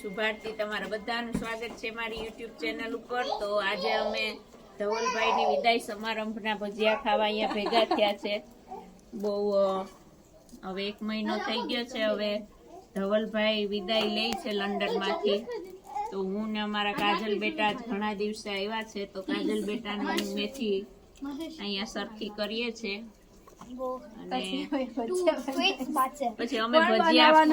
છું ભારતી. તમારા બધાનું સ્વાગત છે મારી યુટ્યુબ ચેનલ ઉપર. તો આજે અમે ધવલભાઈની વિદાય સમારંભના ભજીયા ખાવા અહીંયા ભેગા થયા છે. બહુ હવે એક મહિનો થઈ ગયો છે. હવે ધવલભાઈ વિદાય લે છે લંડનમાંથી. તો હું ને અમારા કાજલ બેટા ઘણા દિવસે આવ્યા છે. તો કાજલ બેટાનું મેથી અહીંયા સરખી કરીએ છે અને પછી અમે ભજીયા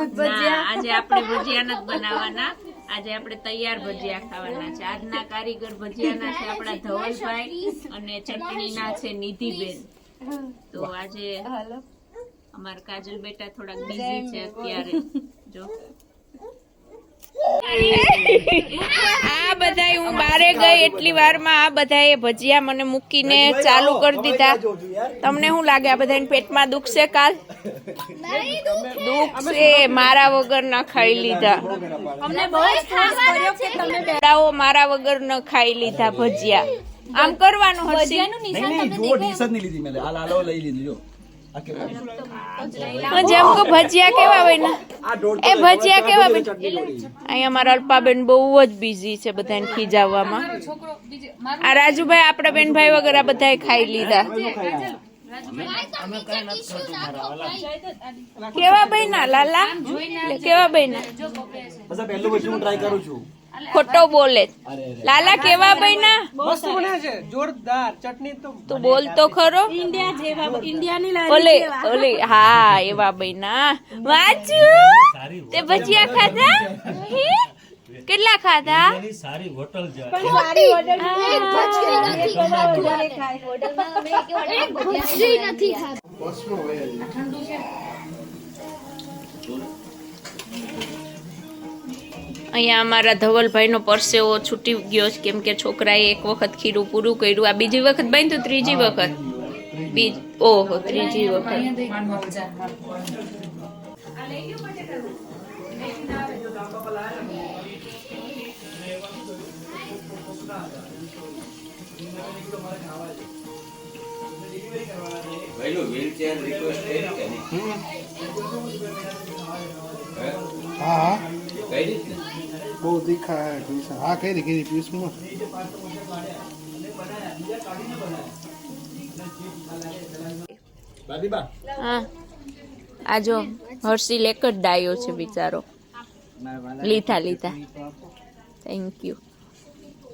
આજે આપણે ભજીયા નથી બનાવવાના. આજે આપણે તૈયાર ભજીયા ખાવાના છે. આજના કારીગર ભજીયાના છે આપણા ધવલભાઈ અને ચટણીના છે નિધિબેન. તો આજે અમારા કાજલ બેટા થોડાક બિઝી છે અત્યારે. જો. આ બધાય હું બારે ગઈ એટલી વારમાં આ બધાએ ભજીયા મને મૂકીને ચાલુ કરી દીધા. તમને શું લાગે? આ બધાને પેટમાં દુખશે કાલ? દુખશે મારા વગર ન ખાઈ લીધા. મારા વગર ન ખાઈ લીધા ભજીયા. આમ કરવાનું નહીં નહીં લીધી મેં. આ લાલો લઈ લીધી જો? જેમ કે ભજીયા કેવા હોય ને એ ભજીયા કેવા બેન. અહીંયા મારા અલ્પાબેન બહુ જ બિઝી છે બધાને ખીજાવવામાં. આ રાજુભાઈ આપણા બેનભાઈ વગેરે આ બધાએ ખાઈ લીધા. કેવા બહેના લાલા? કેવા ભાઈ ના પહેલું હું ટ્રાય કરું છું. ખોટો બોલે. લાલા કેવા મસ્ત છે. જોરદાર. ચટણી તો તું બોલ તો ખરો. ઓલે ઓલે હા એવા બહેના વાંચુ? તે ભજીયા ખાધા? કેટલા ખાધા? સારી હોટલ છે. અહીંયા અમારા ધવલભાઈનો પરસેવો છૂટી ગયો છે. કેમ કે છોકરાએ એક વખત ખીરું પૂરું કર્યું આ બીજી વખત બાંધ્યું ત્રીજી વખત? ઓહો ત્રીજી વખત. હા. કઈ રીતને? બહુ તીખા હે હા કઈ કઈ ટ્યુશનમાં હા. આ જો જ ડાયો છે બિચારો. લીધા લીધા. થેન્ક યુ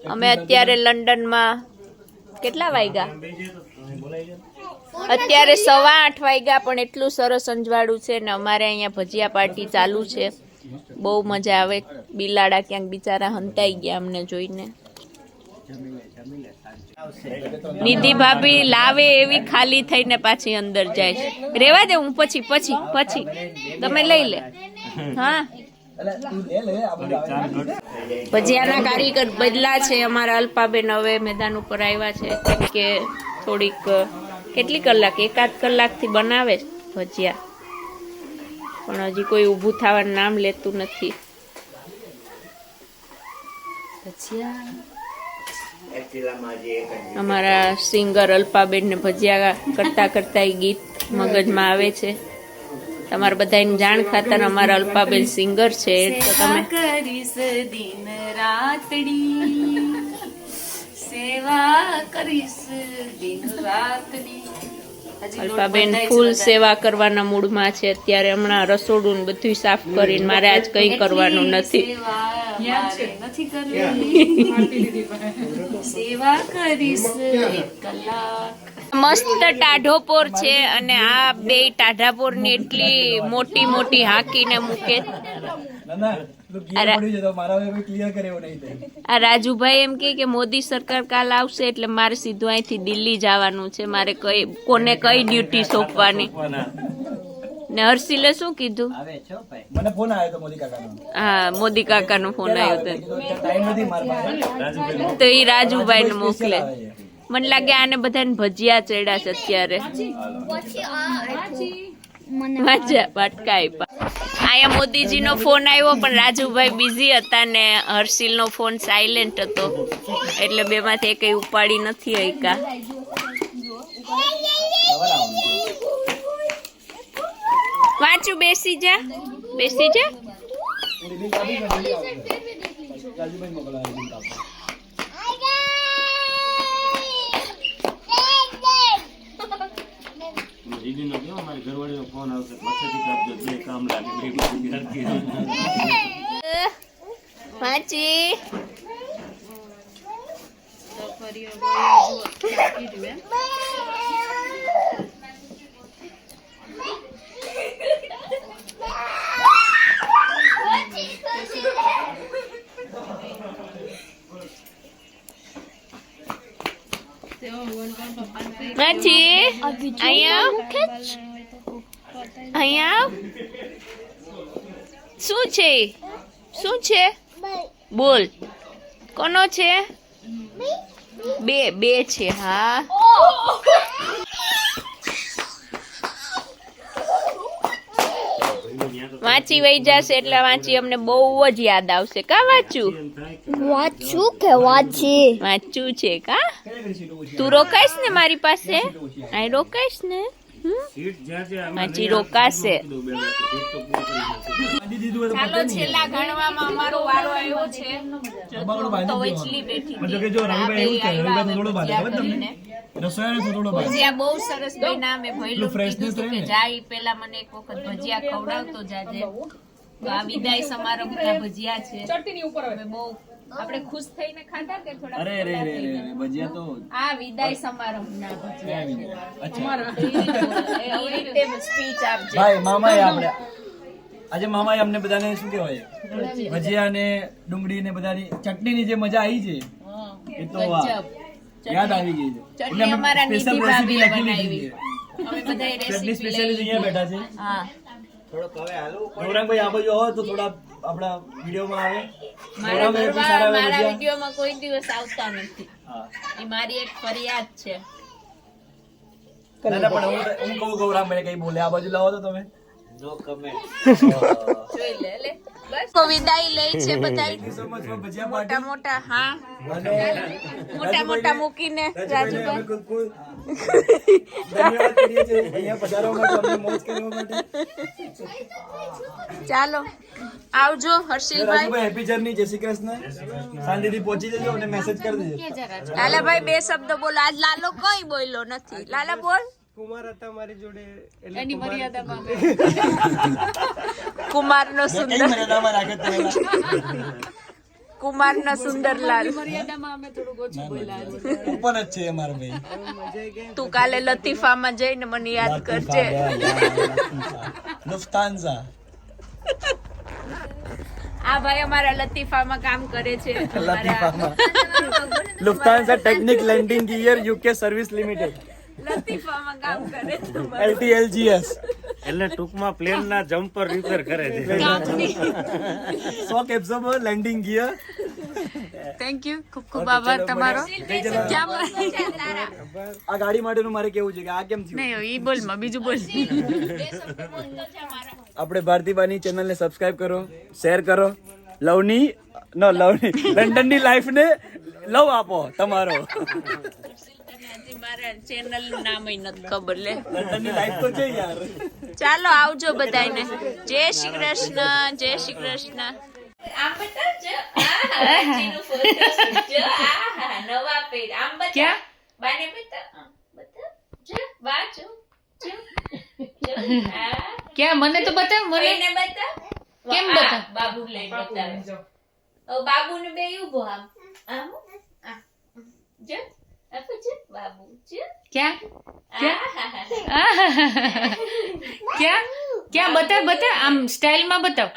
અમે અત્યારે લંડનમાં કેટલા વાગ્યા? અત્યારે સવા આઠ વાગ્યા પણ એટલું સરસ અંજવાળું છે ને અમારે અહીંયા ભજીયા પાર્ટી ચાલુ છે. બહુ મજા આવે. બિલાડા ક્યાંક બિચારા હંતાઈ ગયા અમને જોઈને. નિધિ ભાભી લાવે એવી ખાલી થઈને પાછી અંદર જાય છે. રેવા દે હું પછી પછી પછી. તમે લઈ લે. હા. પછી તું લે લે આ બધું આવે. ભજીયાના કારીગર બદલા છે અમારા અલ્પાબેન હવે મેદાન ઉપર આવ્યા છે. કે થોડીક, કેટલી કલાક? એકાદ કલાકથી બનાવે ભજીયા. પણ હજી કોઈ ઊભું થવાનું નામ લેતું નથી. અમારા સિંગર અલ્પાબેન ને ભજીયા કરતા કરતા ગીત મગજમાં આવે છે. તમારા બધાની જાણ ખાતર અમારા અલ્પાબેન સિંગર છે તો તમે દિન રાતડી સેવા કરીશ દિન રાતડી અલ્પાબેન ફૂલ સેવા કરવાના મૂડમાં છે. અત્યારે હમણાં રસોડું બધું સાફ કરીને મારે આજ કંઈ કરવાનું નથી. નથી કરવી. સેવા કરીશ કલાક. મસ્ત ટાઢોપોર છે અને આ બે ટાઢાપોરની એટલી મોટી મોટી હાંકીને મૂકે. આ રાજુભાઈ એમ કહે કે મોદી સરકાર કાલ આવશે એટલે મારે સીધું અહીંથી દિલ્હી જવાનું છે. મારે કઈ કોને કઈ ડ્યુટી સોંપવાની? ને હર્ષિલે શું કીધું? મને ફોન આવ્યો તો મોદી કાકાનો. હા મોદી કાકાનો ફોન આવ્યો તો. ટાઈમ નથી મારા તો એ રાજુભાઈ ને મોકલે. મને લાગે આને બધાને ભજીયા ચડ્યા છે અત્યારે. મજા વાટકા આયા મોદીજીનો ફોન આવ્યો પણ રાજુભાઈ બિઝી હતા ને હર્ષિલનો ફોન સાયલેન્ટ હતો એટલે બેમાંથી એકઈ ઉપાડી નથી આયકા વાંચું બેસી જા બેસી જા લિંક આપી ને જલ્દી આવજો. રાજુભાઈ મોકલાવે લિંક આપો દીદીનો કેવો મારી ઘરવાળીનો ફોન આવશે? પાછળથી કાપજો જે કામ લાગે બે બધું બિહારતી વાંચી તો ફરી વાંચી અહીંયા અહીંયા શું છે? શું છે? બોલ. કોનો છે? બે બે છે હા. વાંચી વહી જશે એટલે વાંચી અમને બહુ જ યાદ આવશે. કા વાંચું વાંચું કે વાંચી? વાંચું છે કા? તું રોકાઈશ ને મારી પાસે? આઈ રોકાઈશ ને? હાજી રોકાશે. ચાલો છેલ્લા ગણવામાં અમારો વારો આવ્યો છે. તો વચલી બેઠી ભજીયા બહુ સરસ બન્યા મેં એટલું કીધું કે જાય પેલા મને એક વખત ભજીયા ખવડાવતો જાજે. તો આ વિદાય સમારંભના ભજીયા છે. બહુ આપણે ખુશ થઈને ખાતા કે થોડા અરે રે રે? ભજીયા તો આ વિદાય સમારંભના ભજીયા છે. અચ્છા. એ રીતે સ્પીચ આપજે. ભાઈ મામાએ આપણે આજે મામાએ અમને બધાને શું કહેવાય? ભજીયા. ને ડુંગળી ને બધાની ચટણીની જે મજા આવી છે એ તો વાહ. યાદ આવી ગઈ છે. એટલે અમારા નીતિ ભાભી લખી લીધી બનાવી. છે. અમે બધાએ ચટણી રેસીપી અહીંયા બેઠા છે. હા. ગૌરાંગભાઈ આ બાજુ આવો તો થોડા આપણા વિડીયોમાં આવે. મારા આવે મારા. વિડીયોમાં કોઈ દિવસ આવતા નથી. એ મારી એક ફરિયાદ છે. ના, પણ હું હું કહું ગૌરાંગભાઈને કઈ બોલે. આ બાજુ લાવો તો તમે. જોઈ લે લે બસ. વિદાય લે છે બધાય. મોટા મોટા હા. મોટા મોટા મૂકીને રાજુભાઈ. ધન્યવાદ કરીએ છીએ. અહીંયા પધારવા માટે અમને મોજ કરવા માટે. ચાલો આવજો હર્ષિલભાઈ. હેપી જર્ની જય શ્રી કૃષ્ણ. શાંતિથી પહોંચી જજો અને મેસેજ કરી દેજો. લાલાભાઈ બે શબ્દ બોલો. આજ લાલો કઈ બોલ્યો નથી. લાલા બોલ. કુમાર હતા મારી જોડે એટલે એની મર્યાદામાં. કુમાર નો સુંદર મર્યાદામાં રાખે તમે કુમાર નો સુંદરલાલ મર્યાદામાં અમે થોડું ઓછું બોલ્યા ઉપર જ છે અમારો ભાઈ. તું કાલે લતીફામાં જઈને મને યાદ કરજે. લુફ્તાન્ઝા. આ ભાઈ અમારા લતીફામાં કામ કરે છે. લતીફામાં. Lufthansa Technik landing gear UK service limited. લતીફામાં કામ કરે એલટીએલજીએસ એટલે ટૂંકમાં પ્લેન ના જમ્પર રિપેર કરે છે. સો કેપ્સમ લેન્ડિંગ ગિયર થેન્ક યુ ખૂબ ખૂબ આભાર તમારો. આ ગાડી માટેનું મારે કેવું છે કે આ કેમ થયું? નહીં ઈ બોલમાં બીજું બોલ. આપણે ભારતીબાની ચેનલને સબસ્ક્રાઇબ કરો શેર કરો. લવની ન લવની લંડનની લાઈફને લવ આપો તમારો. મારા ચેનલનું નામ નથી ખબર લે. તો છે યાર. ચાલો આવજો બધાને જય શ્રી કૃષ્ણ જય શ્રી કૃષ્ણ. ક્યાં? મને તો બતાવ મને. બતાવ? કેમ બતાવ? બાબુ લઈને બતાવે બાબુ ને બે ઊભો આમ. આમ આ. જો આખું જો બાબુ ક્યાં. આહાહા. ક્યાં? ક્યાં? બતાવ બતાવ. આમ સ્ટાઇલમાં બતાવ.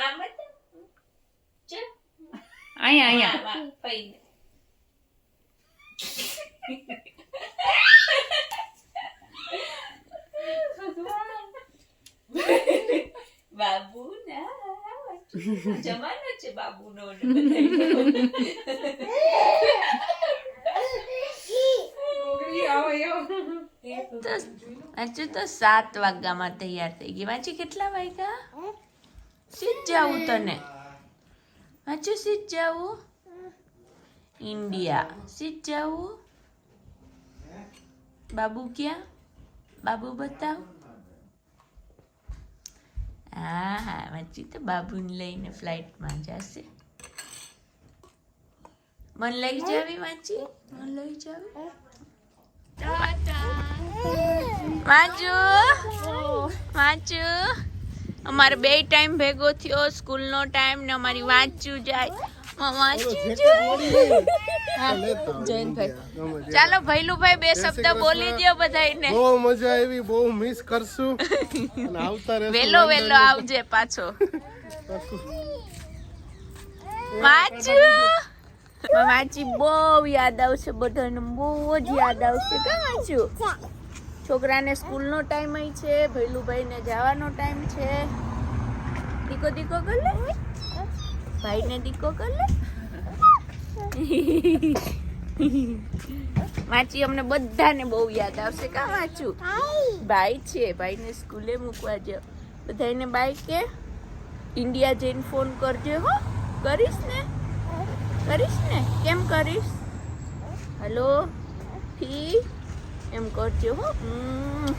અહીંયા અહીંયા. બાબુ ના જમાનો છે બાબુનો ને બધાયનો. તો હજુ તો સાત વાગ્યામાં તૈયાર થઈ ગઈ. વાંચી કેટલા વાગ્યા? સીધ જાવું તને. વાંચું સીધ જાવું ઇન્ડિયા. સીધ જાવું બાબુ ક્યાં? બાબુ બતાવ. હા હા વાંચી તો બાબુને લઈને ફ્લાઇટમાં જશે. મન લઈ જાવી વાંચી? મન લઈ જાવી? વાંચુ. વાંચુ. અમારે બે ટાઈમ ભેગો થયો સ્કૂલનો ટાઈમ ને અમારી વાંચું જાય. વાંચું જાય. ભાઈ. ચાલો ભૈલુભાઈ બે શબ્દ બોલી દો બધાને બહુ મજા આવી બહુ મિસ કરશું. વેલો વેલો આવજે પાછો. વાંચુ વાંચી બહુ યાદ આવશે બધાને બહુ જ યાદ આવશે. કા વાંચુ છોકરાને સ્કૂલનો ટાઈમ અહીં છે, ભૈલુભાઈને જવાનો ટાઈમ છે. દીકો દીકો કર ભાઈને દીકો કર વાંચી અમને બધાને બહુ યાદ આવશે. કા વાંચું? ભાઈ છે, ભાઈને સ્કૂલે મૂકવા જાવ બધાને બાઈ કે. ઇન્ડિયા જઈને ફોન કરજે હો. કરીશ ને? કરીશ ને? કેમ કરીશ? હલો ફી એમ કરજો હો હમ.